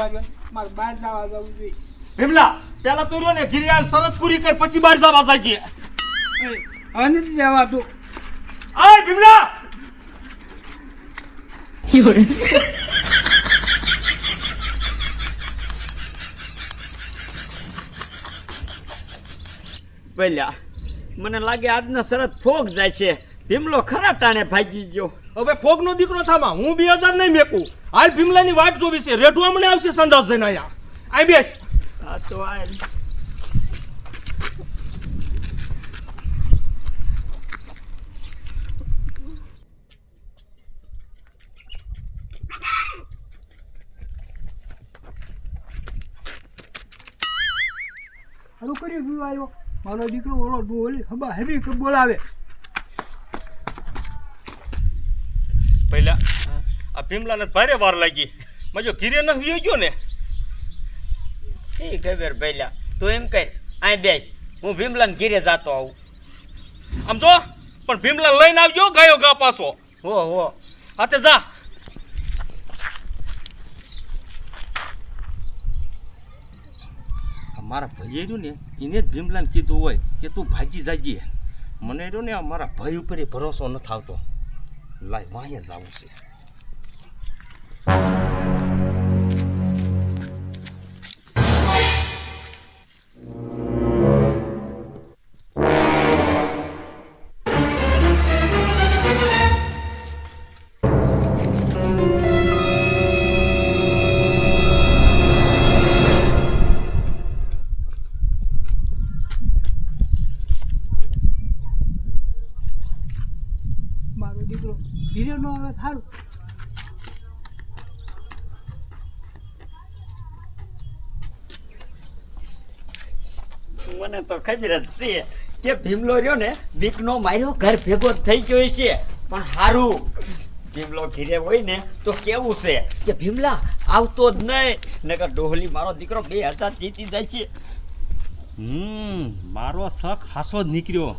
ઊભા રહ્યો. મારે બહાર જવા જવું જોઈએ. ભીમલા પેલા તું રહ્યો ને ઘીરે શરત પૂરી કર પછી બહાર જવા જાય આય ભીમલા! પેલા મને લાગે આજના શરત ફોક જાય છે. ભીમલો ખરા ટાણે ભાગી ગયો. હવે ફોગ નો દીકરો થામા હું બે હજાર નહીં મેકું. હાલ ભીમલાની વાટ જોવી છે. રેઢવા અમને આવશે સંદાસ જઈને આયા આઈ બેસ. આ તો આ શું આવ્યો મારો દીકરો ઓલો બોલી હબા કે બોલાવે. પહેલા આ ભીમલાને ભારે વાર લાગી. મજો ઘીરે ન વિયો ગયો ને. શી ખબર પહેલા? તું એમ કર આ બેસ. હું ભીમલાને ઘીરે જાતો આવું. આમ જો પણ ભીમલા લઈને આવજો ગાયો ગા પાછો. હો હો. હાથે જા. મારા ભાઈએ રહ્યું ને એને જ ભીમલાને કીધું હોય કે તું ભાગી જાજે. મને રહ્યો ને આ મારા ભાઈ ઉપર એ ભરોસો ન આવતો લાય વાંહે જવું છે મારો મને તો ખબર જ છે કે ભીમલો રહ્યો ને બીકનો માર્યો ઘર ભેગો થઈ ગયો છે. પણ હારું. ભીમલો ઘીરે હોય ને તો કેવું છે કે ભીમલા આવતો જ નહીં. નકર ડોહલી મારો દીકરો બે હજાર જીતી જાય છે. હમ મારો શક હાસો જ નીકળ્યો.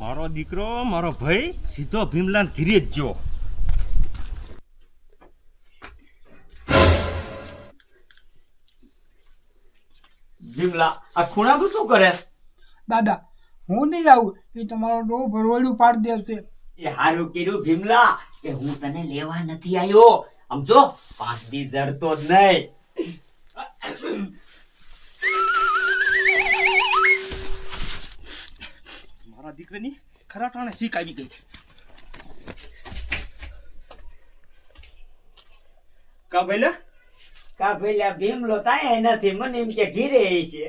મારો દીકરો મારો ભાઈ સીધો ભીમલાને ઘીરે જ ગયો. ભીમલા આ ખૂણામાં શું કરે? દાદા હું નહીં આવું એ તમારો ડો ભરવાડું પાડી દેશે. એ હારું કર્યું ભીમલા. કે હું તને લેવા નથી આવ્યો સમજો? પાંચ દી જરતો જ નહીં. મારા દીકરાની ખરા ટાણે શીખ આવી ગઈ. કા ભાઈલા? કા ભઈલા ભીમલો તાય નથી મને એમ કે ઘીરે છે.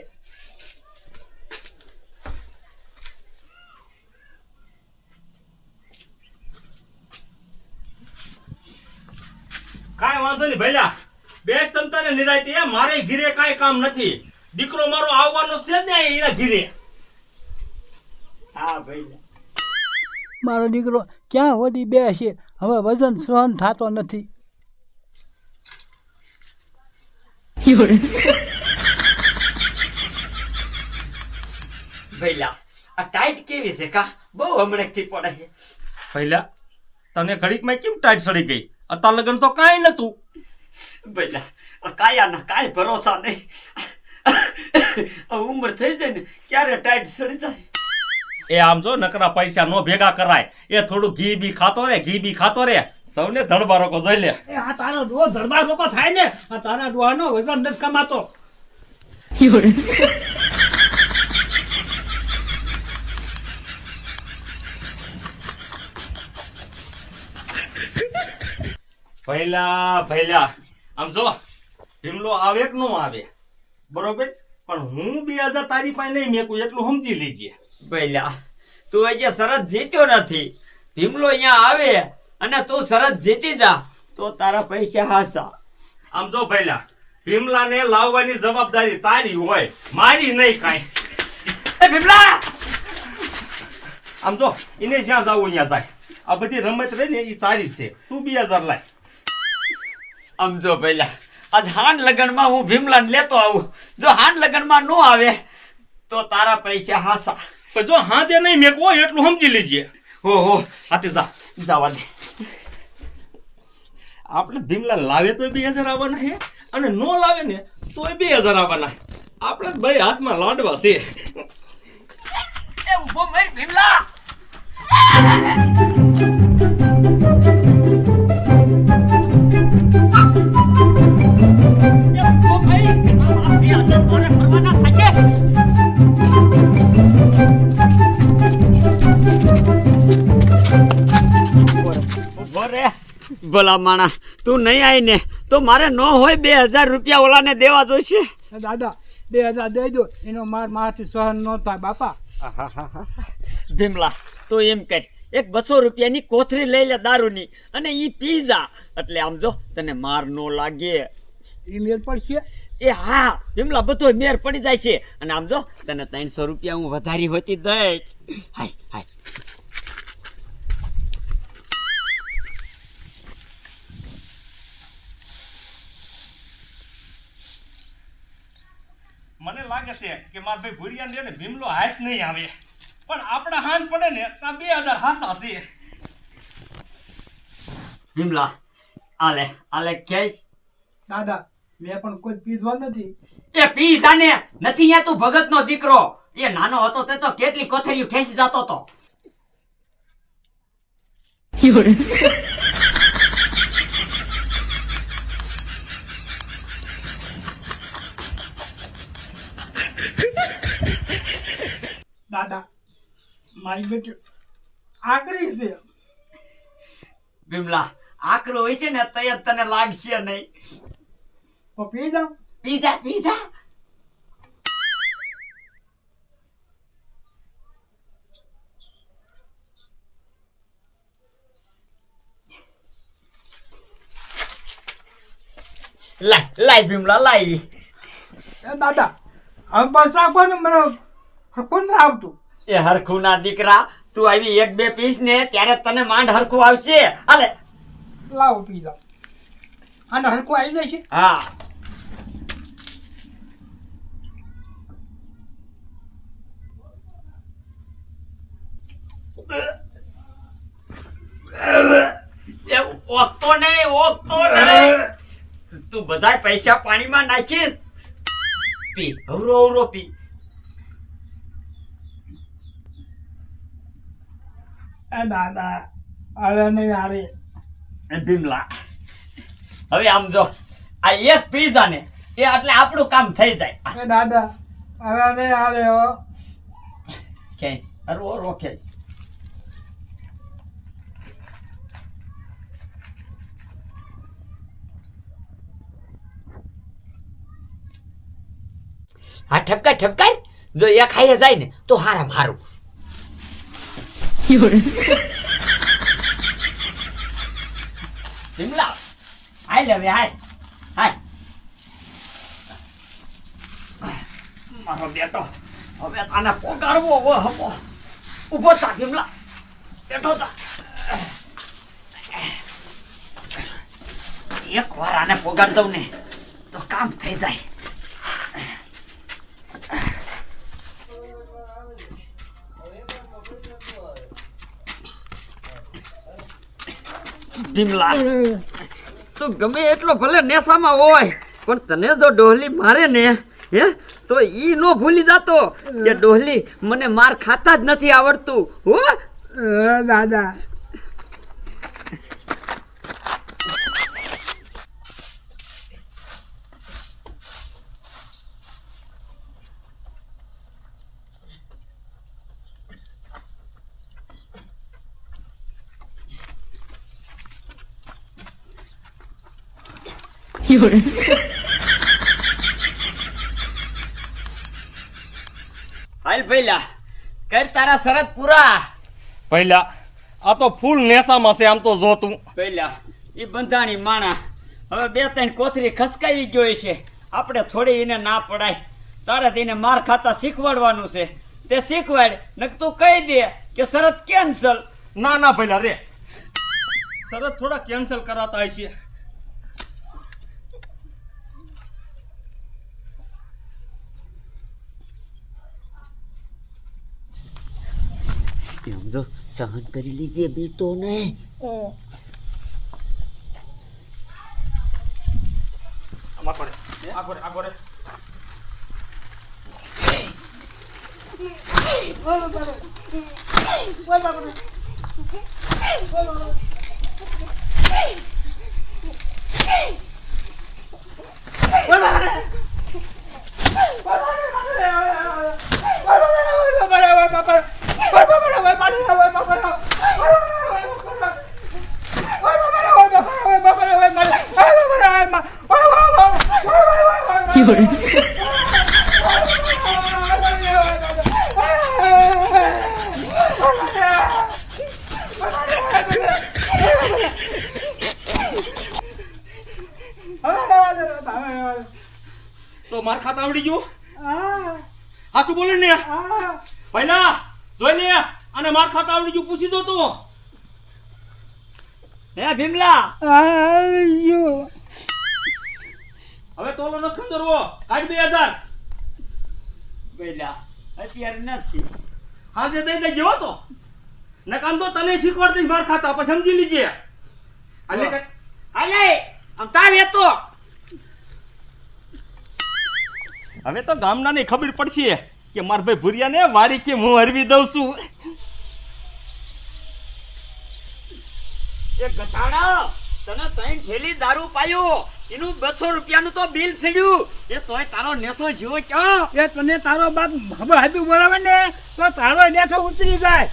કાંઈ વાંધો નહીં ભૈલા બેસ તમ તારે નિરાયતી એ મારે ઘીરે કાંઈ કામ નથી. દીકરો મારો આવવાનો છે ને એના ઘીરે. હા ભૈલા મારો દીકરો ક્યાં વધી બે છે? હવે વજન સહન થતો નથી. ભૈલા આ ટાઈટ કેવી છે કા? બહુ હમણાંથી પડે છે. ભઈલા તને ઘડીકમાં કેમ ટાઈટ સડી ગઈ? અત્યાર લગ્ન તો કાંઈ નતું ભઈલા આ કાયાના કાંઈ ભરોસા નહીં. આ ઉંમર થઈ જાય ને ક્યારે ટાઈટ સડી જાય? એ આમ જો નકરા પૈસા નો ભેગા કરાય. એ થોડું ઘી બી ખાતો રે ઘી બી ખાતો રે. સૌને ધડબા કો જોઈ લે. એ આ તારો ડો ધડબા રોકો થાય ને આ તારા ડોહાનો વજન નથી કમાતો. ભઈલા ભઈલા આમ જો ભીમલો આવે કે ન આવે? બરોબર? પણ હું બે હજાર તારી પાસે નહીં મેકું એટલું સમજી લીજે. ભઈલા તું હજી સરસ જીત્યો નથી. ભીમલો અહીંયા આવે અને તું શરત જીતી જા તો તારા પૈસા હાસા આમ જો ભઈલા ભીમલાને લાવવાની જવાબદારી તારી હોય મારી નહીં કાંઈ. એ ભીમલા! આમ જો એને જ્યાં જવું અહીંયા જાય. આ બધી રમત રહી ને એ તારી છે. તું બે હજાર લાય. સમજો પેલા આજ હાન લગનમાં હું ભીમલાને લેતો આવું. જો હાન લગનમાં નો આવે તો તારા પૈસા હાસા. જો હાજે નહીં મેકવું હોય એટલું સમજી લેજે. હો હો હાથે જા જવા દે. આપણે ભીમલા લાવે તો બે હજાર આવવાના છે અને નો લાવે ને તોય બે હજાર આવવાના. આપણે જ ભાઈ હાથમાં લાડવા છે. એ ઊભો મર ભીમલા. રે. ભલા માણા તું નહીં આવી ને તો મારે ન હોય બે હજાર રૂપિયા ઓલાને દેવા જોઈશે. દાદા બે હજાર દઈ દો એનો માર મારથી સહન ન થાય બાપા. ભીમલા તો એમ કર એક બસો રૂપિયાની કોથરી લઈ લે દારૂની અને ઈ પીઝા એટલે આમ જો તને માર ન લાગે. એ મેળ પડશે? એ હા ભીમલા બધો મેર પડી જાય છે. અને આમ જો તને ત્રણસો રૂપિયા હું વધારી હોતી દઈશ હાય હાય. મને લાગે છે કે મારા ભાઈ ભૂરિયા ને ભીમલો હાથ નહીં આવે. પણ આપણા હાથ પડે ને ત્યાં બે હજાર હાસા છે. ભીમલા આલે આલે કેશ દાદા મેં પણ કોઈ પીધવા નથી. એ પી જાને નથી અહીંયા તું ભગત નો દીકરો. એ નાનો હતો તે તો કેટલી કોથળીઓ ખેંચી જતો તો દાદા. મારી બેટી આકરી છે. બિમલા આકરો હોય છે ને તૈયાર તને લાગશે નહીં. તો પી જાઉં. પીઝા પીઝા લાય લાય ભીમલા એ દાદા હવે બસ આપો ને મને હરખું નથી આવતું? એ હરખું ના દીકરા તું આવી એક બે પીસ ને ત્યારે તને માંડ હરખું આવશે. હાલે. લાવો પી જાઉં આને હરખું આવી જાય છે? હા. ઓકતો નહીં ઓકતો નહીં. તું બધા પૈસા પાણીમાં નાખીશ. પી હવરો હવરો પી. દાદા હવે નહીં આવે ભીમલા હવે આમ જો આ એક પીઝા ને એ એટલે આપણું કામ થઈ જાય દાદા હવે નહીં આવે હો ખેંચ હરવો હરવો હા ઠપકા ઠપકાય જો એ ખાઈ જાય ને તો હારામ હારું ભીમલા હાય લે હવે હાય હાય મારો બેટો હવે આને પોગાડવો હવે હપો ઊભો થા ભીમલા બેઠો થા એક વાર આને પોગાડ દઉં ને તો કામ થઈ જાય ભીમલા. તું ગમે એટલો ભલે નેસામાં હોય, પણ તને જો ડોહલી મારે ને, હે, તો ઈ નો ભૂલી જાતો કે ડોહલી મને માર ખાતા જ નથી આવડતું, હો? એ પહેલા હાલ ભઈલા કર તારા શરત પૂરા. પહેલા આ તો ફૂલ નેસામાં છે આમ તો જો તું. પહેલા એ બંધાણી માણા હવે બે ત્રણ કોથરી ખસકાવી ગયો છે. આપણે થોડી એને ના પડાય. તારે તેને માર ખાતા શીખવાડવાનું છે. તે શીખવાડ નક તું કહી દે કે શરત કેન્સલ. ના ના પહેલા રે. શરત થોડા કેન્સલ કરાતા છે. સમજો સહન કરી લીજે બી તો નહીં આમાં તો માર ખાતા આવડી ગયું? હાચું બોલે ને? પહેલા જોઈ લે અને માર ખાતા આવડી ગયું પૂછી દો તું. હે ભીમલા? હવે તોલો નથી ખંદરવો કાઢ બે હજાર. બેલા અત્યારે નથી. હાજે દઈ દઈ ગયો તો. નકામ તો તને શીખવાડતી માર ખાતા પછી સમજી લીજે. અલે અલે આમ તાવ એતો હવે તો ગામડાની ખબર પડશે કે માર ભાઈ ભુરિયાને વારી કે હું હરવી દઉં છું. એ ગટાડા તને ત્રણ થેલી દારૂ પાયો. એનું બસો રૂપિયાનું તો બિલ છેડ્યું. એ તોય તારો નેસો જીવો ક્યાં? એ તને તારો બાપ હવે હાથું બોલાવે ને તો તારો નેસો ઉતરી જાય.